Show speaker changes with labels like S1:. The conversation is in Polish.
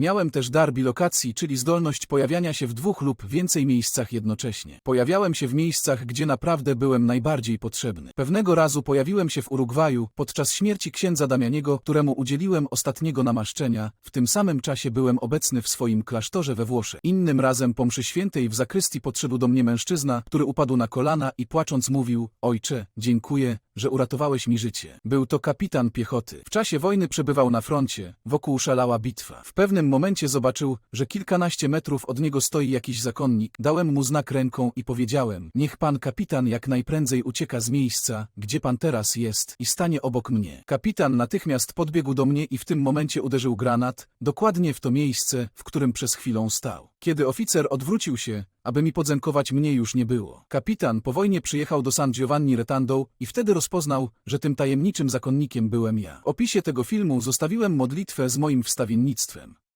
S1: Miałem też dar bilokacji, czyli zdolność pojawiania się w dwóch lub więcej miejscach jednocześnie. Pojawiałem się w miejscach, gdzie naprawdę byłem najbardziej potrzebny. Pewnego razu pojawiłem się w Urugwaju podczas śmierci księdza Damianiego, któremu udzieliłem ostatniego namaszczenia. W tym samym czasie byłem obecny w swoim klasztorze we Włoszech. Innym razem po mszy świętej w zakrystii podszedł do mnie mężczyzna, który upadł na kolana i płacząc mówił, ojcze, dziękuję, że uratowałeś mi życie. Był to kapitan piechoty. W czasie wojny przebywał na froncie, wokół szalała bitwa. W pewnym momencie zobaczył, że kilkanaście metrów od niego stoi jakiś zakonnik. Dałem mu znak ręką i powiedziałem, niech pan kapitan jak najprędzej ucieka z miejsca, gdzie pan teraz jest i stanie obok mnie. Kapitan natychmiast podbiegł do mnie i w tym momencie uderzył granat, dokładnie w to miejsce, w którym przez chwilę stał. Kiedy oficer odwrócił się, aby mi podzenkować mnie już nie było. Kapitan po wojnie przyjechał do San Giovanni Retando i wtedy rozpoznał, że tym tajemniczym zakonnikiem byłem ja. W opisie tego filmu zostawiłem modlitwę z moim wstawiennictwem.